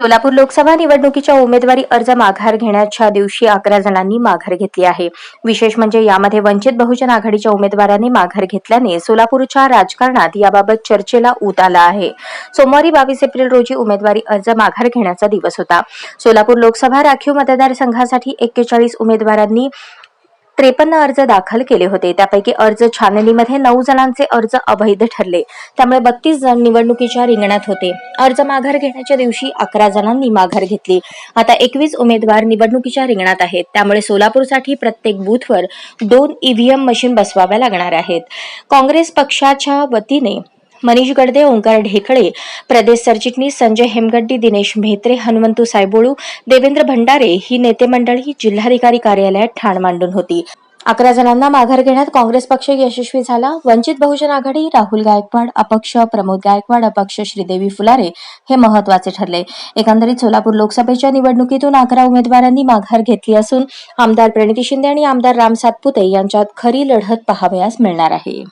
सोलापूर लोकसभा निवडणुकीच्या उमेदवारी अर्ज माघार घेण्याच्या दिवशी अकरा जणांनी माघार घेतली आहे. विशेष म्हणजे यामध्ये वंचित बहुजन आघाडीच्या उमेदवारांनी माघार घेतल्याने सोलापूरच्या राजकारणात याबाबत चर्चेला ऊत आला आहे. सोमवारी बावीस एप्रिल रोजी उमेदवारी अर्ज माघार घेण्याचा दिवस होता. सोलापूर लोकसभा राखीव मतदारसंघासाठी एक्केचाळीस उमेदवारांनी त्रेपन्न अर्ज दाखल केले होते. त्यापैकी अर्ज छाननीमध्ये नऊ जणांचे अर्ज अवैध ठरले. त्यामुळे बत्तीस जण निवडणुकीच्या रिंगणात होते. अर्ज माघार घेण्याच्या दिवशी अकरा जणांनी माघार घेतली. आता एकवीस उमेदवार निवडणुकीच्या रिंगणात आहेत. त्यामुळे सोलापूरसाठी प्रत्येक बूथवर दोन ईव्हीएम मशीन बसवाव्या लागणार आहेत. काँग्रेस पक्षाच्या वतीने मनीष गडदे ओंकार ढेकळे प्रदेश सरचिटणीस संजय हेमगड्डी दिनेश म्हेत्रे हनुमंतू सायबोळू देवेंद्र भंडारे ही नेते मंडळी जिल्हाधिकारी कार्यालयात ठाण मांडून होती. अकरा जणांना माघार घेण्यात काँग्रेस पक्ष यशस्वी झाला. वंचित बहुजन आघाडी राहुल गायकवाड अपक्ष प्रमोद गायकवाड अपक्ष श्रीदेवी फुलारे हे महत्त्वाचे ठरले. एकंदरीत सोलापूर लोकसभेच्या निवडणुकीतून अकरा उमेदवारांनी माघार घेतली असून आमदार प्रणिती शिंदे आणि आमदार राम सातपुते यांच्यात खरी लढत पाहावयास मिळणार आहे.